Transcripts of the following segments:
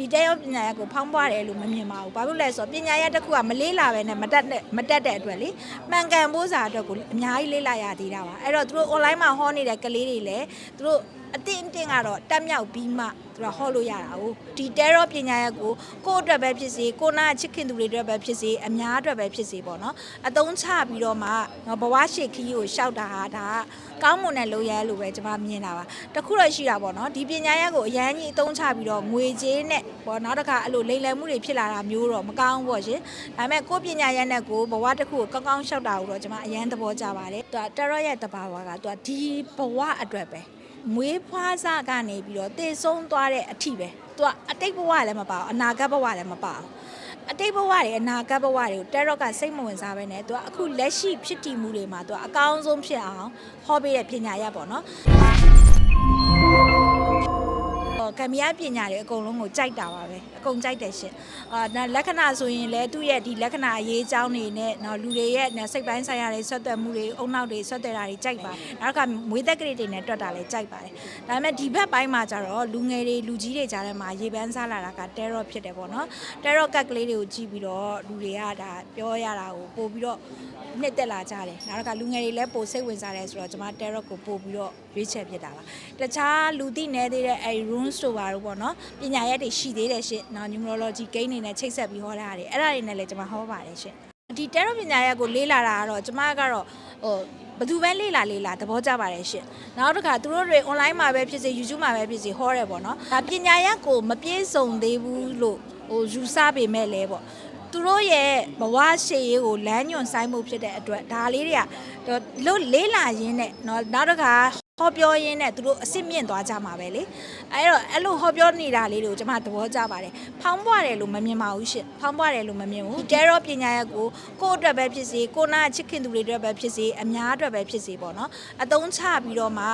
ဒီတက်ရောပညာရက်ကိုဖောင်းပွားတယ်လို့မမြင်ပါဘူးဘာလို့လဲဆိုတော့ပညာရက်တစ်ခုကမလေးလာပဲနဲ့မတက်တဲ့မတက်တဲ့အတွက်လေမှန်ကန်ဖို့စာအတွက်ကိုအများကြီးလေးလာရသေးတာပါအဲ့တော့သူတို့ online မှာဟောနေတဲ့ကလေးတွေလည်းသူတို့ အတင်းအတင်းကတော့တက်မြောက်ပြီးမှသူတို့ဟောလို့ရတာဟုတ်ဒီတဲရောပညာရက်ကိုကိုယ့်အတွက်ပဲဖြစ်စေကိုနာချစ်ခင်သူတွေအတွက်ပဲဖြစ်စေအများအတွက်ပဲဖြစ်စေပေါ့နော်အတုံးချပြီးတော့မှဘဝရှိခီးကိုရှောက်တာဟာဒါကကောင်းမွန်တဲ့လိုရဲလို့ပဲကျွန်မမြင်တာပါတခုတော့ရှိတာပေါ့နော်ဒီပညာရက်ကိုအရန်ကြီးအတုံးချပြီးတော့ငွေကြေးနဲ့ပေါ့နောက်တစ်ခါအဲ့လိုလိမ်လည်မှုတွေဖြစ်လာတာမျိုးတော့မကောင်းဘူးပေါ့ရှင်ဒါပေမဲ့ကိုယ့်ပညာရက်နဲ့ကိုဘဝတစ်ခုကိုကောင်းကောင်းရှောက်တာကိုတော့ကျွန်မအရန်သဘောကျပါတယ်သူကတရော့ရဲ့တဘာဝကသူကဒီဘဝအတွက်ပဲ မွေးဖွားစကနေပြီးတော့တည်ဆုံးသွားတဲ့အထိပဲသူကအတိတ်ဘဝလည်းမပါဘူးအနာဂတ်ဘဝလည်းမပါဘူးအတိတ်ဘဝတွေအနာဂတ်ဘဝတွေကိုတက်ရော့ကစိတ်မဝင်စားပဲနဲ့သူကအခုလက်ရှိဖြစ်တည်မှုတွေမှာသူကအကောင်းဆုံးဖြစ်အောင်ဟောပေးတဲ့ပညာရပ်ပေါ့နော် ဟောကမ္ဘာပညာတွေအကုန်လုံးကိုကြိုက်တာပါပဲအကုန်ကြိုက်တယ်ရှင်အာဒါလက္ခဏာဆိုရင်လည်းသူ့ရဲ့ဒီလက္ခဏာအရေးအကြောင်းတွေနဲ့နော်လူတွေရဲ့စိတ်ပိုင်းဆိုင်ရာတွေဆွတ်သွက်မှုတွေအုံနောက်တွေဆွတ်သွက်တာတွေကြိုက်ပါတယ်နောက်တစ်ခါမွေးသက်ကလေးတွေနဲ့တွက်တာလည်းကြိုက်ပါတယ်ဒါပေမဲ့ဒီဘက်ပိုင်းမှာကျတော့လူငယ်တွေလူကြီးတွေကြားထဲမှာရေပန်းစားလာတာကတဲရော့ဖြစ်တယ်ပေါ့နော်တဲရော့ကက်ကလေးတွေကိုကြည့်ပြီးတော့လူတွေကဒါပြောရတာကိုပို့ပြီးတော့နှစ်သက်လာကြတယ်နောက်တစ်ခါလူငယ်တွေလည်းပိုစိတ်ဝင်စားတယ်ဆိုတော့ကျွန်မတဲရော့ကိုပို့ပြီးတော့ ရွေးချယ်ဖြစ်တာပါတခြားလူသိနေသေးတဲ့အဲ runes တို့ပါတော့ပေါ့နော်ပညာရက်တွေရှိသေးတယ်ရှင့်နော် numerology ဂိမ်းတွေနဲ့ချိတ်ဆက်ပြီးဟောတာတွေအဲ့ဒါတွေနဲ့လည်းကျွန်မဟောပါတယ်ရှင့်ဒီတဲရော့ပညာရက်ကိုလေးလာတာကတော့ကျွန်မကတော့ဟိုဘယ်သူပဲလေးလာလေးလာသဘောကျပါတယ်ရှင့်နောက်တစ်ခါသူတို့တွေ online မှာပဲဖြစ်စေ YouTube မှာပဲဖြစ်စေဟောတယ်ပေါ့နော်ဒါပညာရက်ကိုမပြည့်စုံသေးဘူးလို့ဟိုယူဆပေမဲ့လည်းပေါ့သူတို့ရဲ့ဘဝရှေ့ရေးကိုလမ်းညွန်ဆိုင်မှုဖြစ်တဲ့အတွက်ဒါလေးတွေကလို့လေးလာရင်းနဲ့เนาะနောက်တစ်ခါ ဟောပြောရင်းနဲ့သူတို့အစ်စ်မြင့်သွားကြမှာပဲလေအဲ့တော့အဲ့လိုဟောပြောနေတာလေးတွေကိုကျွန်မသဘောကျပါတယ်ဖောင်းပွားတယ်လို့မမြင်ပါဘူးရှင့်ဖောင်းပွားတယ်လို့မမြင်ဘူးတဲရောပညာရက်ကိုကိုယ့်အတွက်ပဲဖြစ်စေကိုနာချစ်ခင်သူတွေအတွက်ပဲဖြစ်စေအများအတွက်ပဲဖြစ်စေပေါ့နော်အတုံးချပြီးတော့မှ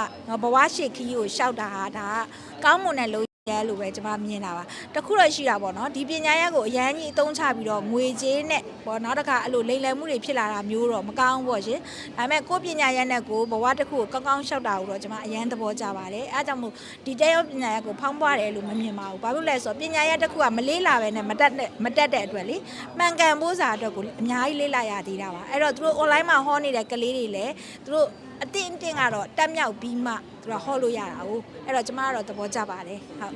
ဘဝရှိခီးကိုရှောက်တာဟာဒါကကောင်းမွန်တဲ့လို့ ရဲလို့ပဲကျွန်မမြင်တာပါတခုတော့ရှိတာပေါ့နော်ဒီပညာရက်ကိုအရန်ကြီးအသုံးချပြီးတော့ငွေကြေးနဲ့ပေါ့နောက်တစ်ခါအဲ့လိုလိမ်လည်မှုတွေဖြစ်လာတာမျိုးတော့မကောင်းဘူးပေါ့ရှင်ဒါပေမဲ့ကိုယ့်ပညာရက်နဲ့ကိုဘဝတစ်ခုကိုကောင်းကောင်းရှောက်တာကိုတော့ကျွန်မအရန်သဘောကျပါတယ်အဲအကြောင့်မို့ဒီတဲရောပညာရက်ကိုဖောင်းပွားတယ်လို့မမြင်ပါဘူးဘာလို့လဲဆိုတော့ပညာရက်တစ်ခုကမလေးလာပဲနဲ့မတက်တဲ့မတက်တဲ့အတွက်လေမှန်ကန်ဖို့စာအတွက်ကိုအများကြီးလေးလာရသေးတာပါအဲ့တော့သူတို့ online မှာဟောနေတဲ့ကလေးတွေလည်းသူတို့ အတင်းအတင်းကတော့တက်မြောက်ပြီးမှသူတို့ဟောလို့ရတာဟုတ်အဲ့တော့ကျမကတော့သဘောကျပါတယ်ဟုတ်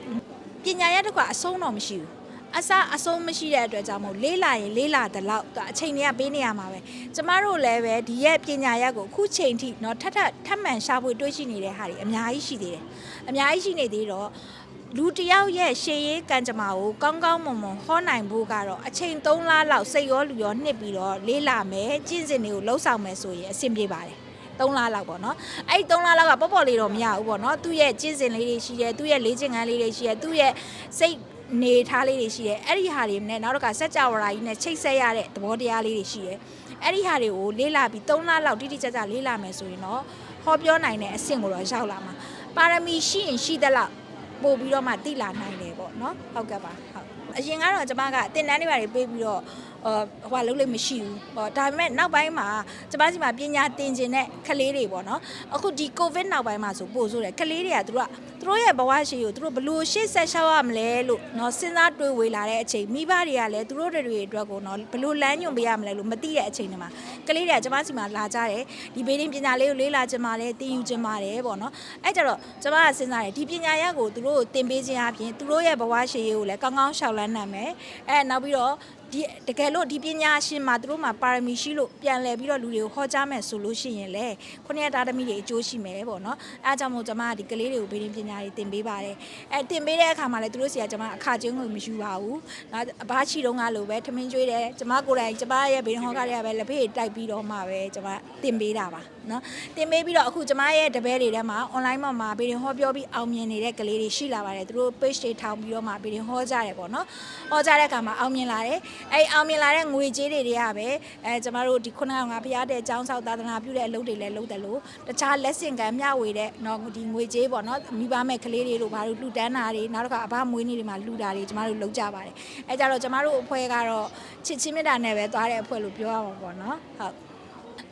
ပညာရက်တစ်ခုကအဆုံးတော့မရှိဘူးအစအဆုံးမရှိတဲ့အတွက်ကြောင့်မို့လေးလာရင်လေးလာတဲ့လောက်သူအချိန်တွေကပေးနေရမှာပဲကျမတို့လည်းပဲဒီရဲ့ပညာရက်ကိုအခုချိန်ထိเนาะထပ်ထပ်ထပ်မှန်ရှာဖွေတွေးရှိနေတဲ့ဟာတွေအများကြီးရှိသေးတယ်အများကြီးရှိနေသေးတော့လူတစ်ယောက်ရဲ့ရှေးရေးကံကြမ္မာကိုကောင်းကောင်းမွန်မွန်ဟောနိုင်ဖို့ကတော့အချိန်3လလောက်စိတ်ရောလူရောနှစ်ပြီးတော့လေးလာမယ်ကျင့်စဉ်တွေကိုလှုပ်ဆောင်မယ်ဆိုရင်အဆင်ပြေပါတယ် 3လလောက်ပေါ့နော်အဲ့ဒီ3လလောက်ကပေါ့ပေါ့လေးတော့မရဘူးပေါ့နော်သူ့ရဲ့ကျင့်စဉ်လေးတွေရှိတယ်သူ့ရဲ့လေ့ကျင့်ခန်းလေးတွေရှိတယ်သူ့ရဲ့စိတ်နေထားလေးတွေရှိတယ်အဲ့ဒီဟာတွေနဲ့နောက်တစ်ခါစက်ကြဝဠာကြီးနဲ့ချိတ်ဆက်ရတဲ့သဘောတရားလေးတွေရှိတယ်အဲ့ဒီဟာတွေကိုလေးလာပြီး3လလောက်တိတိကျကျလေးလာမယ်ဆိုရင်တော့ဟောပြောနိုင်တဲ့အဆင့်ကိုတော့ရောက်လာမှာပါရမီရှိရင်ရှိသလောက်ပို့ပြီးတော့မှတိလာနိုင်တယ်ပေါ့နော်ဟုတ်ကဲ့ပါဟုတ်အရင်ကတော့ကျမကတင်တန်းတွေပါတွေပေးပြီးတော့ ဟိုဟိုလုံးလေးမရှိဘူးဟောဒါပေမဲ့နောက်ပိုင်းမှာကျမစီမှာပညာသင်ခြင်းတဲ့ကလေးတွေပေါ့နော်အခုဒီကိုဗစ်နောက်ပိုင်းမှာဆိုပို့ဆိုတယ်ကလေးတွေကသူတို့ကသူတို့ရဲ့ဘဝရှိကိုသူတို့ဘလို့ရှေ့ဆက်ရှောက်ရမလဲလို့เนาะစဉ်းစားတွေးဝေလာတဲ့အချိန်မိဘတွေကလည်းသူတို့တွေအတွက်ကိုเนาะဘလို့လမ်းညွှန်ပေးရမလဲလို့မသိတဲ့အချိန်တွေမှာကလေးတွေကကျမစီမှာလာကြတယ်ဒီဘေးရင်းပညာလေးကိုလေးလာချင်ပါတယ်သင်ယူချင်ပါတယ်ပေါ့နော်အဲကြတော့ကျမကစဉ်းစားတယ်ဒီပညာရက်ကိုသူတို့ကိုသင်ပေးခြင်းအပြင်သူတို့ရဲ့ဘဝရှိရေးကိုလည်းကောင်းကောင်းရှောက်လန်းနိုင်မယ်အဲနောက်ပြီးတော့ ဒီတကယ်လို့ဒီပညာရှင်မှာသူတို့မှာပါရမီရှိလို့ပြန်လဲပြီးတော့လူတွေကိုဟောကြားမယ်ဆိုလို့ရှိရင်လေခုနှစ်သားသမီးတွေအကျိုးရှိမယ်ပေါ့နော်အဲအကြောင့်မို့ကျွန်မကဒီကလေးတွေကိုဘေးရင်းပညာတွေသင်ပေးပါတယ်အဲသင်ပေးတဲ့အခါမှာလည်းသူတို့စီကကျွန်မအခကျင်းကိုမယူပါဘူးနော်အဘချီတုံးကလိုပဲထမင်းကျွေးတယ်ကျွန်မကိုယ်တိုင်ကျွန်မရဲ့ဘေးရင်းဟောကားတွေကပဲလက်ဖေးတိုက်ပြီးတော့မှပဲကျွန်မသင်ပေးတာပါနော်သင်ပေးပြီးတော့အခုကျွန်မရဲ့တပည့်တွေထဲမှာ online မှာမှာဘေးရင်းဟောပြောပြီးအောင်မြင်နေတဲ့ကလေးတွေရှိလာပါတယ်သူတို့ page တွေထောင်ပြီးတော့မှဘေးရင်းဟောကြတယ်ပေါ့နော်ဟောကြတဲ့အခါမှာအောင်မြင်လာတယ်အဲအောင်မြင်လာတဲ့ငွေကြေးတွေတွေကပဲအဲကျွန်တော်တို့ဒီခုနကငါဖျားတဲ့အကြောင်းဆောက်သာသနာပြုတဲ့အလုပ်တွေလည်းလုပ်တယ်လို့တခြားလက်ဆင့်ကမ်းမျှဝေတဲ့နော်ဒီငွေကြေးပေါ့နော်မိဘမဲ့ကလေးတွေတို့ဘာလို့လှူဒန်းတာတွေနောက်တစ်ခါအဘမွေးနေ့တွေမှာလှူတာတွေကျွန်တော်တို့လုပ်ကြပါတယ်အဲကြတော့ကျွန်တော်တို့အဖွဲ့ကတော့ချစ်ချင်းမြတ်တာနဲ့ပဲသွားတဲ့အဖွဲ့လို့ပြောရမှာပေါ့နော်ဟုတ်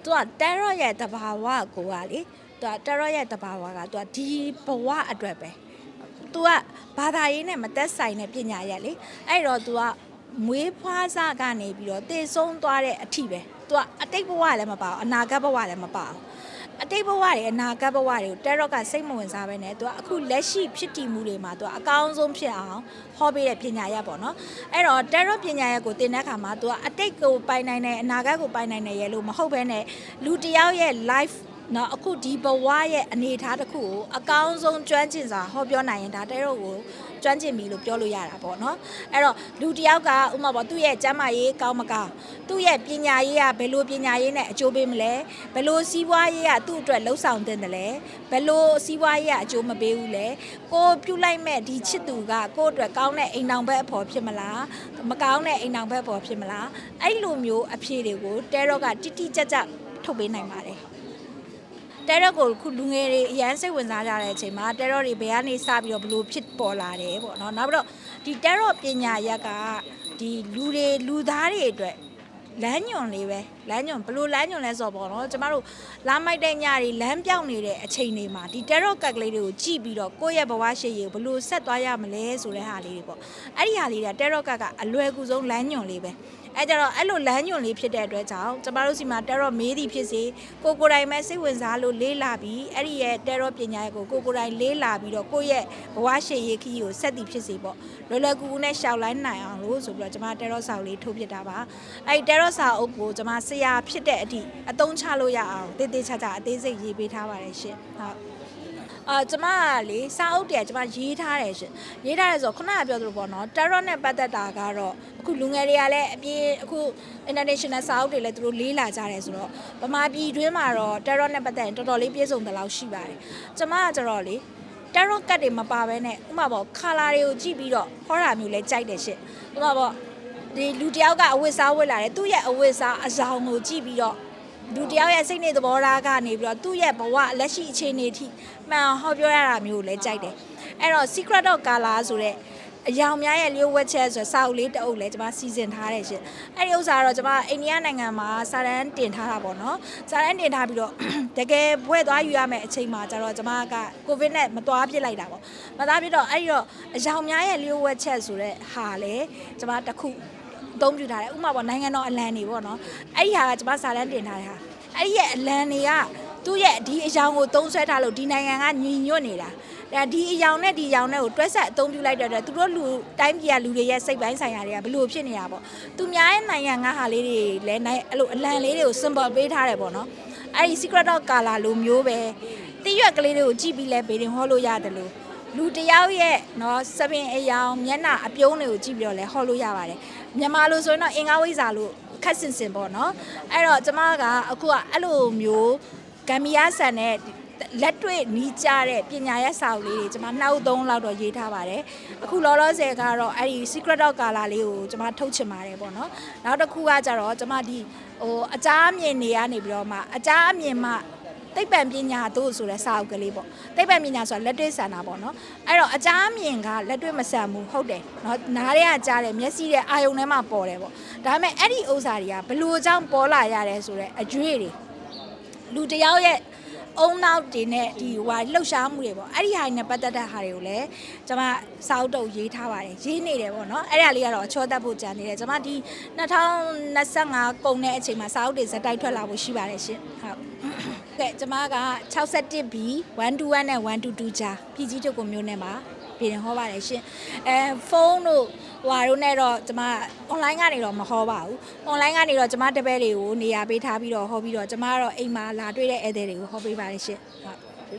သူကတဲရော့ရဲ့တဘာဝကိုကလေသူကတဲရော့ရဲ့တဘာဝကသူကဒီဘဝအတွက်ပဲ तू ကဘာသာရေးနဲ့မသက်ဆိုင်တဲ့ပညာရက်လေအဲ့တော့ तू က မွေးဖွားစကနေပြီးတော့တည်ဆုံးသွားတဲ့အထိပဲသူကအတိတ်ဘဝလည်းမပါဘူးအနာဂတ်ဘဝလည်းမပါဘူးအတိတ်ဘဝတွေအနာဂတ်ဘဝတွေကိုတဲရော့ကစိတ်မဝင်စားပဲနဲ့သူကအခုလက်ရှိဖြစ်တည်မှုတွေမှာသူကအကောင်းဆုံးဖြစ်အောင်ဟောပေးတဲ့ပညာရပ်ပေါ့နော်အဲ့တော့တဲရော့ပညာရပ်ကိုသင်တဲ့အခါမှာသူကအတိတ်ကိုပိုင်နိုင်တယ်အနာဂတ်ကိုပိုင်နိုင်တယ်ရဲ့လို့မဟုတ်ဘဲနဲ့လူတယောက်ရဲ့ life နော်အခုဒီဘဝရဲ့အနေအထားတစ်ခုကိုအကောင်းဆုံးကျွမ်းကျင်စွာဟောပြောနိုင်ရင်ဒါတဲတော့ကိုကျွမ်းကျင်ပြီလို့ပြောလို့ရတာပေါ့နော်အဲ့တော့လူတစ်ယောက်ကဥပမာပေါ့သူ့ရဲ့ကျမ်းမာရေးကောင်းမကောင်းသူ့ရဲ့ပညာရေးကဘယ်လိုပညာရေးနဲ့အကျိုးပေးမလဲဘယ်လိုစီးပွားရေးကသူ့အတွက်လှုပ်ဆောင်တင်တယ်လဲဘယ်လိုစီးပွားရေးကအကျိုးမပေးဘူးလဲကိုပြုတ်လိုက်မဲ့ဒီချစ်သူကကိုယ့်အတွက်ကောင်းတဲ့အိမ်တောင်ဘက်အဖော်ဖြစ်မလားမကောင်းတဲ့အိမ်တောင်ဘက်အဖော်ဖြစ်မလားအဲ့လိုမျိုးအဖြေတွေကိုတဲတော့ကတိတိကျကျထုတ်ပေးနိုင်ပါတယ် တဲရော့ကိုခုလူငယ်တွေအရန်စိတ်ဝင်စားကြတဲ့အချိန်မှာတဲရော့တွေဘယ်ကနေစပြီးတော့ဘလို့ဖြစ်ပေါ်လာတယ်ပေါ့နော်နောက်ပြီးတော့ဒီတဲရော့ပညာရက်ကဒီလူတွေလူသားတွေအတွက်လမ်းညွန်လေးပဲလမ်းညွန်ဘလို့လမ်းညွန်လဲဆိုတော့ပေါ့နော်ကျမတို့လာမိုက်တဲ့ညတွေလမ်းပြောင်းနေတဲ့အချိန်တွေမှာဒီတဲရော့ကက်ကလေးတွေကိုကြည့်ပြီးတော့ကိုယ့်ရဲ့ဘဝရှိရေးကိုဘလို့ဆက်သွားရမလဲဆိုတဲ့ဟာလေးတွေပေါ့အဲ့ဒီဟာလေးတွေကတဲရော့ကက်ကအလွယ်ကူဆုံးလမ်းညွန်လေးပဲ အဲကြတော့အဲ့လိုလမ်းညွန်လေးဖြစ်တဲ့အတွက်ကြောင့်ကျမတို့စီမှာတဲရော့မေးသည်ဖြစ်စေကိုကိုယ်တိုင်ပဲစိတ်ဝင်စားလို့လေးလာပြီးအဲ့ဒီရဲ့တဲရော့ပညာရဲ့ကိုကိုကိုယ်တိုင်လေးလာပြီးတော့ကိုယ့်ရဲ့ဘဝရှိရေးခီးကိုဆက်သည်ဖြစ်စေပေါ့လွယ်လွယ်ကူကူနဲ့ရှောက်လိုက်နိုင်အောင်လို့ဆိုပြီးတော့ကျမတဲရော့စာအုပ်လေးထုတ်ပြတာပါအဲ့ဒီတဲရော့စာအုပ်ကိုကျမဆရာဖြစ်တဲ့အထိအသုံးချလို့ရအောင်တေးသေးချာချာအသေးစိတ်ရေးပေးထားပါတယ်ရှင်ဟုတ် အာကျမကလေစာအုပ်တည်းကကျမရေးထားတယ်ရှင်ရေးထားတယ်ဆိုတော့ခုနကပြောသလိုပေါ့နော် tarot နဲ့ပတ်သက်တာကတော့အခုလူငယ်တွေကလည်းအပြည့်အခု international စာအုပ်တွေလည်းသူတို့လေးလာကြတယ်ဆိုတော့ဗမာပြည်တွင်းမှာတော့ tarot နဲ့ပတ်သက်ရင်တော်တော်လေးပြည့်စုံတဲ့လောက်ရှိပါတယ်ကျမကကျတော့လေ tarot ကတ်တွေမပါဘဲနဲ့ဥပမာပေါ့ color တွေကိုကြည့်ပြီးတော့ဟောတာမျိုးလဲကြိုက်တယ်ရှင်ဥပမာပေါ့ဒီလူတယောက်ကအဝတ်စားဝတ်လာတယ်သူ့ရဲ့အဝတ်စားအဆောင်ကိုကြည့်ပြီးတော့ လူတယောက်ရဲ့စိတ်နေသဘောထားကနေပြီးတော့သူ့ရဲ့ဘဝလက်ရှိအခြေအနေအထိမှန်အောင်ဟောပြောရတာမျိုးကိုလည်းကြိုက်တယ်အဲ့တော့ secret of color ဆိုတဲ့အယောင်များရဲ့လျှို့ဝှက်ချက်ဆိုတဲ့စာအုပ်လေးတစ်အုပ်လည်းကျွန်မစီစဉ်ထားတယ်ရှင်အဲ့ဒီဥစ္စာကတော့ကျွန်မအိန္ဒိယနိုင်ငံမှာစာတန်းတင်ထားတာပေါ့နော်စာတန်းတင်ထားပြီးတော့တကယ်ဘွဲ့သွားယူရမယ့်အချိန်မှာကျတော့ကျွန်မကကိုဗစ်နဲ့မသွားပြစ်လိုက်တာပေါ့မသွားပြစ်တော့အဲ့ဒီတော့အယောင်များရဲ့လျှို့ဝှက်ချက်ဆိုတဲ့ဟာလေကျွန်မတစ်ခုအ သုံးပြုထားတယ်ဥပမာပေါ့နိုင်ငံတော်အလံတွေပေါ့နော်အဲ့ဒီဟာကကျွန်မစာတန်းတင်ထားတဲ့ဟာအဲ့ဒီရဲ့အလံတွေကသူ့ရဲ့ဒီအယောင်ကိုသုံးဆွဲထားလို့ဒီနိုင်ငံကညီညွတ်နေတာဒါဒီအယောင်နဲ့ဒီအယောင်နဲ့ကိုတွဲဆက်အသုံးပြုလိုက်တဲ့အတွက်သူတို့လူတိုင်းပြည်ကလူတွေရဲ့စိတ်ပိုင်းဆိုင်ရာတွေကဘလို့ဖြစ်နေတာပေါ့သူများရဲ့နိုင်ငံကဟာလေးတွေလည်းနိုင်အဲ့လိုအလံလေးတွေကို symbol ပေးထားတယ်ပေါ့နော်အဲ့ဒီ secret of color လိုမျိုးပဲတည့်ရွက်ကလေးတွေကိုကြည့်ပြီးလဲဘေးတင်ဟောလို့ရတယ်လို့ လူတယောက်ရဲ့နော်စပင်အယောင်မျက်နှာအပြုံးတွေကိုကြည့်ပြီးတော့လဲဟောလို့ရပါတယ်မြန်မာလိုဆိုရင်တော့အင်္ဂါဝိဇ္ဇာလို့ခက်စင်စင်ပေါ့နော်အဲ့တော့ကျမကအခုကအဲ့လိုမျိုးဂမ်ဘီယာဆန်နဲ့လက်တွေ့နီးကြတဲ့ပညာရဲ့စာအုပ်လေးတွေကျွန်မနှောက်သုံးလောက်တော့ရေးထားပါတယ်အခုလောလောဆယ်ကတော့အဲ့ဒီ secret dot color လေးကိုကျွန်မထုတ်ချင်ပါတယ်ပေါ့နော်နောက်တစ်ခုကကြတော့ကျွန်မဒီဟိုအကြမ်းအမြင်နေရနေပြီးတော့မှအကြမ်းအမြင်မှ သိပ္ပံပညာတို့ဆိုတဲ့စာအုပ်ကလေးပေါ့သိပ္ပံပညာဆိုတာလက်တွေ့ဆန်တာပေါ့နော်အဲ့တော့အကြမ်းမြင်ကလက်တွေ့မဆန်ဘူးဟုတ်တယ်နော်နားထဲကကြားတယ်မျက်စိတဲ့အာယုံထဲမှာပေါ်တယ်ပေါ့ဒါပေမဲ့အဲ့ဒီဥစ္စာတွေကဘလို့ကြောင့်ပေါ်လာရတယ်ဆိုတော့အကျွေးတွေလူတစ်ယောက်ရဲ့အုံနောက်တွေနဲ့ဒီဟိုလှုပ်ရှားမှုတွေပေါ့အဲ့ဒီဟာတွေနဲ့ပတ်သက်တဲ့ဟာတွေကိုလည်းကျွန်မစာအုပ်တုပ်ရေးထားပါတယ်ရေးနေတယ်ပေါ့နော်အဲ့ဒါလေးကတော့အချောတက်ဖို့ကြံနေတယ်ကျွန်မဒီ2025ကုန်တဲ့အချိန်မှာစာအုပ်တွေဇက်တိုက်ထွက်လာဖို့ရှိပါတယ်ရှင်ဟုတ် ကဲကျမက 61B 121နဲ့122ကြားပြည်ကြီးချုပ်ကိုမျိုးနဲ့မှာပြည်ရင်ဟောပါတယ်ရှင်အဲဖုန်းတို့ဟွာတို့နဲ့တော့ကျမ online ကနေတော့မဟောပါဘူး online ကနေတော့ကျမတပည့်တွေကိုနေရာပေးထားပြီးတော့ဟောပြီးတော့ကျမကတော့အိမ်မှာလာတွေ့တဲ့ဧည့်သည်တွေကိုဟောပေးပါတယ်ရှင်ဟုတ်